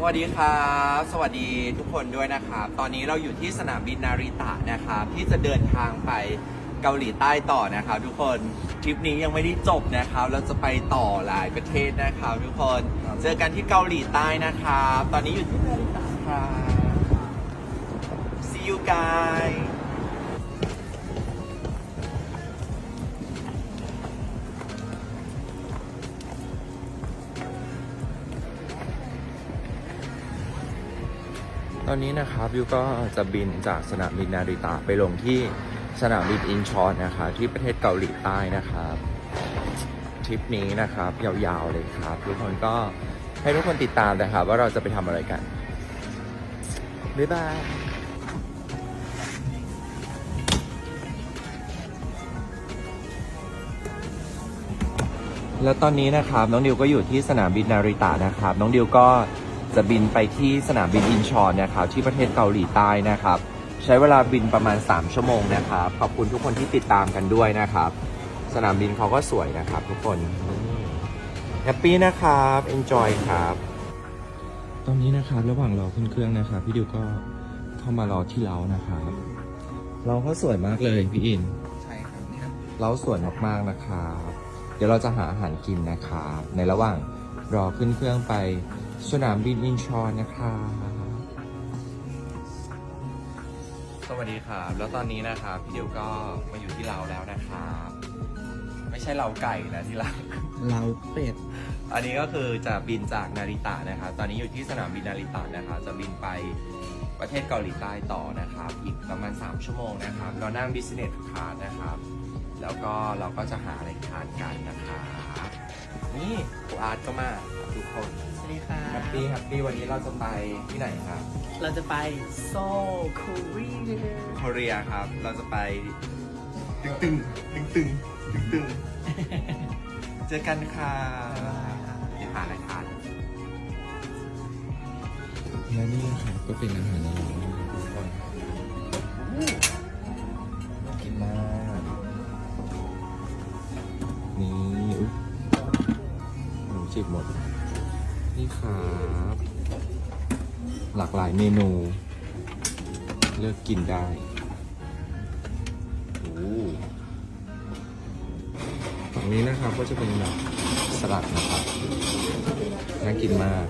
สวัสดีครับ สวัสดีทุกคนด้วยนะครับ ตอนนี้เราอยู่ที่สนามบินนาริตะนะครับที่จะเดินทางไปเกาหลีใต้ต่อนะครับทุกคนทริปนี้ยังไม่ได้จบนะครับ เราจะไปต่อหลายประเทศนะครับทุกคนเจอกันที่เกาหลีใต้นะครับ ตอนนี้อยู่ที่นาริตะครับ see you guys ตอนนี้นะครับยูก็จะบินจากสนามบินนาริตะไปลงที่สนามบินอินชอนนะครับที่ประเทศเกาหลีใต้นะครับทริปนี้นะครับยาวๆเลยครับ ทุกคนก็ให้ทุกคนติดตามนะครับ ว่าเราจะไปทำอะไรกัน บ๊ายบายแล้วตอนนี้นะครับน้องดิวก็อยู่ที่สนามบินนาริตะนะครับ น้องดิวก็ จะบินไปที่สนามบินอินชอนนะครับที่ประเทศเกาหลีใต้นะครับ ใช้เวลาบินประมาณ 3 ชั่วโมงนะครับ ขอบคุณทุกคนที่ติดตามกันด้วยนะครับ สนามบินเขาก็สวยนะครับ ทุกคนแฮปปี้นะครับ enjoy ครับ ตอนนี้นะครับระหว่างรอขึ้นเครื่องนะครับพี่ดิวก็เข้ามารอที่เล้านะครับ เราก็สวยมากเลยพี่อิน ใช่ครับเนี่ยเราสวยมากๆนะครับ เดี๋ยวเราจะหาอาหารกินนะครับ ในระหว่างรอขึ้นเครื่องไป สนามบินอินชอนนะครับสวัสดีครับ แล้วตอนนี้นะครับพี่เดียวก็มาอยู่ที่เราแล้วนะครับ ไม่ใช่เราไก่นะที่เราเราเป็ด อันนี้ก็คือจะบินจากนาริตะนะครับ ตอนนี้อยู่ที่สนามบินนาริตะนะครับจะบินไปประเทศเกาหลีใต้ต่อนะครับ อีกประมาณ 3 ชั่วโมงนะครับ เรานั่ง business class นะครับ แล้วก็เราก็จะหาอะไรทานกันนะครับ นี่ครูอาร์ตก็มาครับทุกคนสวัสดีค่ะ แฮปปี้แฮปปี้วันนี้เราจะไปที่ไหนครับเราจะไปโซลโคเรียเกาหลีครับ เราจะไปตึงตึงตึงตึงตึงตึงเจอกันค่ะเดี๋ยวหาอะไรทานและนี่นะครับก็เป็นอาหารในร้านนะครับทุกคนน่ากินมากนี่ิบหมด นี่ครับหลากหลายเมนู เลือกกินได้โอ้ฝั่งนี้นะครับก็จะเป็นแบบสลัดนะครับ น่ากินมาก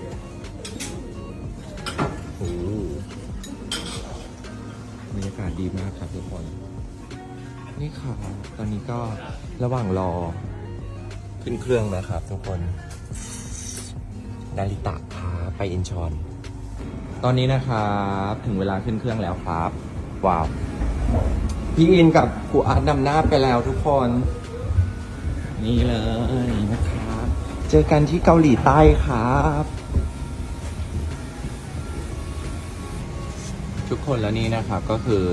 โอ้โหบรรยากาศดีมากครับทุกคน นี่ครับตอนนี้ก็ระหว่างรอ ขึ้นเครื่องนะครับทุกคน นาริตะพาไปอินชอน ตอนนี้นะครับถึงเวลาขึ้นเครื่องแล้วครับ ว้าว พี่อินกับครูอาร์ตนำหน้าไปแล้วทุกคน นี่เลยนะครับ เจอกันที่เกาหลีใต้ครับ ทุกคนแล้วนี่นะครับก็คือ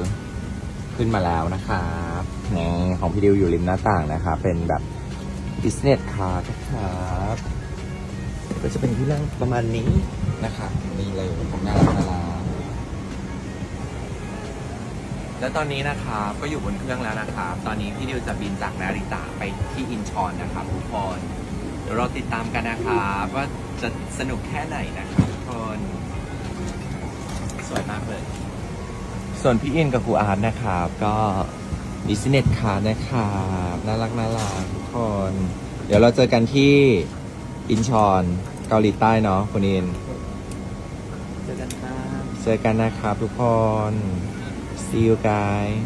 ขึ้นมาแล้วนะครับนี่ของพี่ดิวอยู่ริมหน้าต่างนะครับเป็นแบบ business class นะครับ ก็จะเป็นที่นั่งประมาณนี้นะครับนี่เลยผมน่ารักน่ารักแล้วตอนนี้นะครับก็อยู่บนเครื่องแล้วนะครับ ตอนนี้พี่ดิวจะบินจากนาริตะไปที่อินชอนนะครับทุกคนเดี๋ยวเราติดตามกันนะครับว่าจะสนุกแค่ไหนนะครับทุกคน สวยมากเลย ส่วนพี่อินกับครูอาร์ตนะครับก็บิสเนสคาร์นะครับน่ารักน่ารักทุกคน เดี๋ยวเราเจอกันที่ อินชอน เกาหลีใต้เนาะคุณอิน เจอกันครับเจอกันนะครับทุกคน see you guys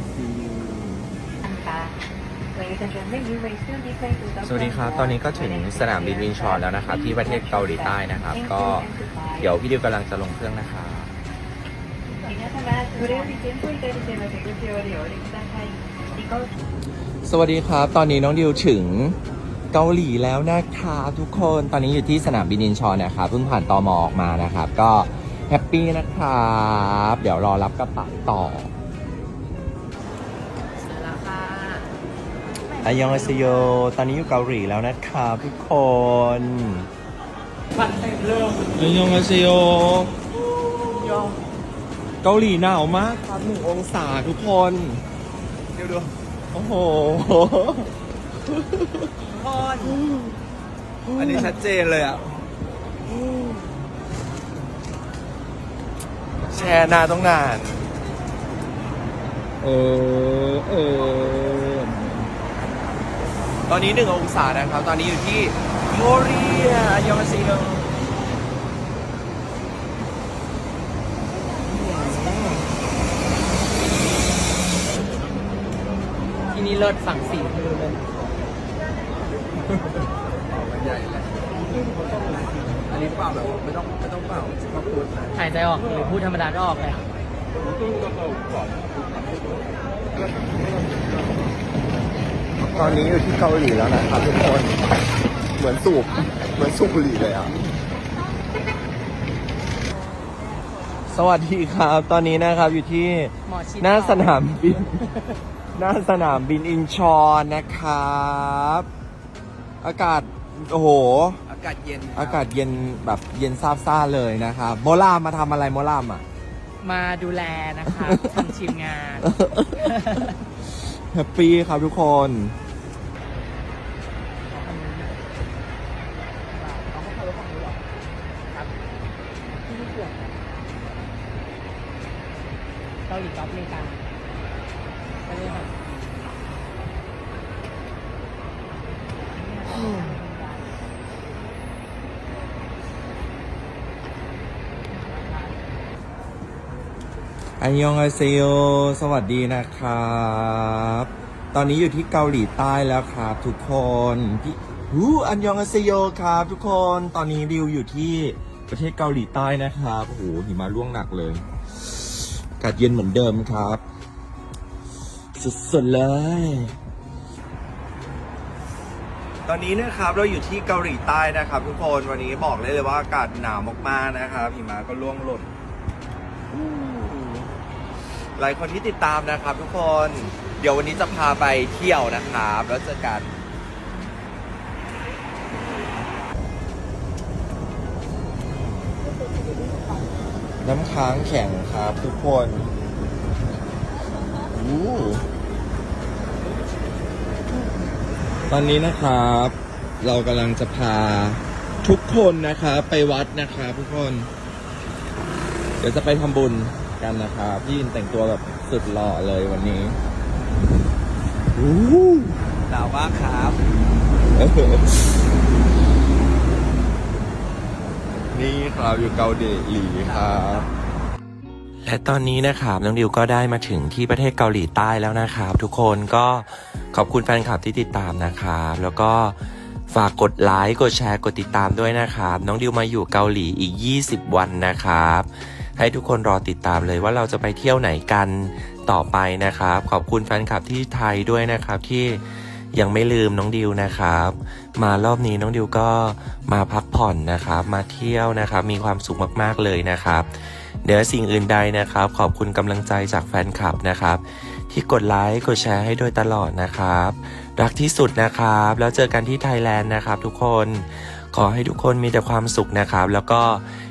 สวัสดีครับ ตอนนี้ก็ถึงสนามบินอินชอนแล้วนะครับ ที่ประเทศเกาหลีใต้นะครับ ก็เดี๋ยวพี่ดิวกำลังจะลงเครื่องนะครับสวัสดีครับ ตอนนี้น้องดิวถึง เกาหลีแล้วนะครับทุกคนตอนนี้อยู่ที่สนามบินอินชอนนะครับเพิ่งผ่านตอมอออกมานะครับ ก็แฮปปี้นะครับเดี๋ยวรอรับกระเป๋าต่อเสร็จแล้วค่ะอายองอาเซโย ตอนนี้อยู่เกาหลีแล้วนะครับทุกคนฟันเริ่มอายองอาเซโยยองเกาหลีหนาวมากครับหนึ่งองศาทุกคน เดี๋ยวดูโอ้โห พอนอันนี้ชัดเจนเลยอะแช่หน้าต้องนาน เออเออตอนนี้หนึ่งองศานะครับ ตอนนี้อยู่ที่โคเรียยองซีโนที่นี่เลิศฝั่งสี นนี้เปล่าแบบไม่ต้องไม่ต้องเปล่าก็พูดนะหายใจออกหรือพูดธรรมดาก็ออกเลยตอนนี้อยู่ที่เกาหลีแล้วนะครับทุกคน เหมือนสูบเหมือนสูบบุหรี่เลยอะ สวัสดีครับ ตอนนี้นะครับอยู่ที่หมอชิดหน้าสนามบิน หน้าสนามบินอินชอนนะครับ อากาศ โอ้โหอากาศเย็นอากาศเย็นแบบเย็นซาบซ่าเลยนะครับโมลามมาทำอะไรโมลามอะ มาดูแลนะคะทำทีมงาน แฮปปี้ครับทุกคน เกาหลีกับอเมริกาไปเลยค่ะ อันยองอาเซโยสวัสดีนะครับ ตอนนี้อยู่ที่เกาหลีใต้แล้วครับทุกคนพี่หูอันยองอาเซโยครับทุกคน ตอนนี้ริวอยู่ที่ประเทศเกาหลีใต้นะครับโอ้โหหิมะร่วงหนักเลย อากาศเย็นเหมือนเดิมครับ สุดๆเลย ตอนนี้นะครับเราอยู่ที่เกาหลีใต้นะครับ ทุกคน วันนี้บอกเลยเลยว่าอากาศหนาวมากๆนะครับหิมะก็ร่วงหล่น หลายคนที่ติดตามนะครับ ทุกคน เดี๋ยววันนี้จะพาไปเที่ยวนะครับ แล้วเจอกันน้ำค้างแข็งครับทุกคนอู้ตอนนี้นะครับ เรากำลังจะพาทุกคนนะครับ ไปวัดนะครับทุกคน เดี๋ยวจะไปทำบุญ กันนะครับพี่ยินแต่งตัวแบบสุดหล่อเลยวันนี้อู้หนาวมากครับ นี่ครับอยู่เกาหลีครับและตอนนี้นะครับน้องดิวก็ได้มาถึงที่ประเทศเกาหลีใต้แล้วนะครับ ทุกคนก็ขอบคุณแฟนคลับที่ติดตามนะครับ แล้วก็ฝากกดไลค์กดแชร์กดติดตามด้วยนะครับ น้องดิวมาอยู่เกาหลีอีก 20 วันนะครับ ให้ทุกคนรอติดตามเลยว่าเราจะไปเที่ยวไหนกันต่อไปนะครับ ขอบคุณแฟนคลับที่ไทยด้วยนะครับที่ยังไม่ลืมน้องดิวนะครับ มารอบนี้น้องดิวก็มาพักผ่อนนะครับ มาเที่ยวนะครับ มีความสุขมากๆเลยนะครับเดี๋ยวสิ่งอื่นใดนะครับ ขอบคุณกำลังใจจากแฟนคลับนะครับ ที่กดไลค์กดแชร์ให้โดยตลอดนะครับ รักที่สุดนะครับ แล้วเจอกันที่ไทยแลนด์นะครับทุกคน ขอให้ทุกคนมีแต่ความสุขนะครับ แล้วก็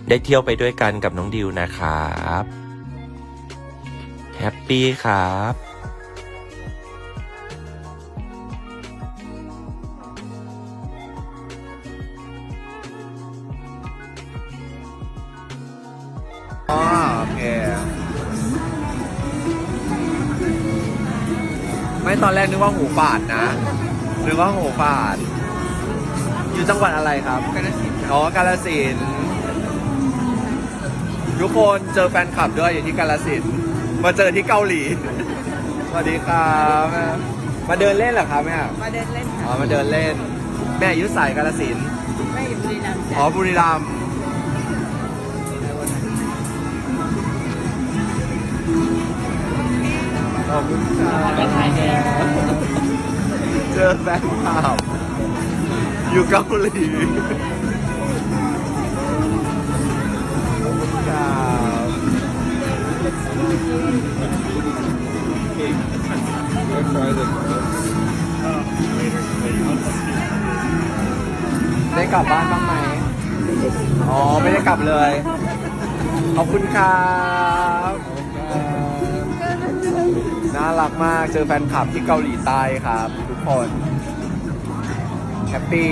ได้เที่ยวไปด้วยกันกับน้องดิวนะครับแฮปปี้ครับอ๋อโอเค ไม่ตอนแรกนึกว่าหูฝาดนะ นึกว่าหูฝาด อยู่จังหวัดอะไรครับ กาฬสินธุ์อ๋อกาลสินธุ์ทุกคนเจอแฟนคลับด้วยอยู่ที่กาลสินธุ์มาเจอที่เกาหลี สวัสดีครับแม่มาเดินเล่นเหรอครับแม่มาเดินเล่นอ๋อมาเดินเล่น แม่อายุสายกาลสินธุ์ไม่อยู่บุรีรัมย์อ๋อบุรีรัมย์ขอบคุณครัขอเป็นบไทยแดงเจอแฟนคลับ อยู่เกาหลีขอบคุณครับได้กลับบ้านบ้างไหม อ๋อ ไม่ได้กลับเลย ขอบคุณครับน่ารักมาก เจอแฟนคลับที่เกาหลีใต้ครับ ทุกคน แฮปปี้